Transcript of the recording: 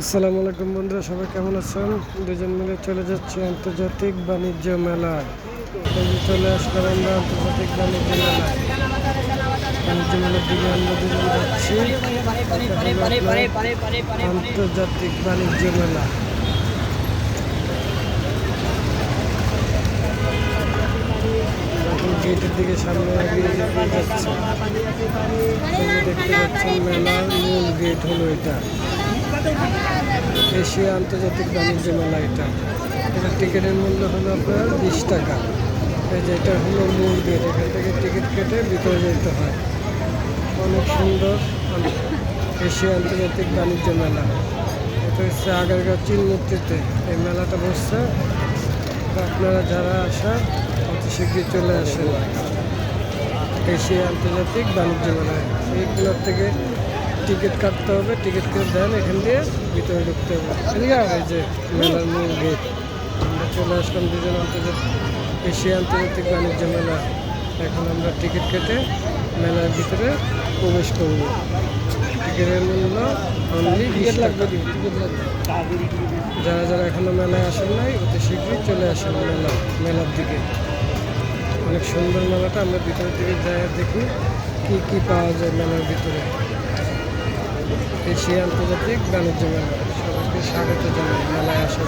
আসসালামু আলাইকুম বন্ধুরা, সবাই কেমন আছেন? দুজন মিলে চলে যাচ্ছে আন্তর্জাতিক বাণিজ্য মেলায় চলে আসলাম আমরা আন্তর্জাতিক বাণিজ্য মেলায়। বাণিজ্য মেলার দিকে আমরা দুজন যাচ্ছি। আন্তর্জাতিক বাণিজ্য মেলা। গেটের দিকে সামনে যাচ্ছে। দেখতে পাচ্ছেন মেলার মূল গেট হলো এটা। এশিয়া আন্তর্জাতিক বাণিজ্য মেলা এটা। এটা টিকিটের মূল্য হলো আপনার বিশ টাকা। এই যে এটা হলো মূল গেট, এখান থেকে টিকিট কেটে ভিতরে যেতে হয়। অনেক সুন্দর এশিয়া আন্তর্জাতিক বাণিজ্য মেলা। এটা হচ্ছে আগারগাঁও চীন মূর্তিতে এই মেলাটা বসছে। আপনারা যারা আসা, অতি শীঘ্রই চলে আসেন। এশিয়া আন্তর্জাতিক বাণিজ্য মেলায়। এইগুলোর থেকে টিকিট কাটতে হবে টিকিট কেটে দেন এখান দিয়ে ভিতরে ঢুকতে হবে। এই যে মেলার মূল গেট। আমরা চলে আসলাম দুজন আন্তর্জাতিক এশিয়া আন্তর্জাতিক বাণিজ্য মেলা। এখন আমরা টিকিট কেটে মেলার ভিতরে প্রবেশ করব। টিকিটের মূল্য অনলি লাগবে টিকিট লাগবে। যারা যারা এখনও মেলায় আসেন নাই অতি শীঘ্রই চলে আসেন মেলা মেলার দিকে। অনেক সুন্দর মেলাটা আমরা ভিতরের দিকে যাই দেখি কী কী পাওয়া যায় মেলার ভিতরে। এশিয়া আন্তর্জাতিক বাণিজ্য মেলা সবাইকে স্বাগত জানাই মেলায় মানুষ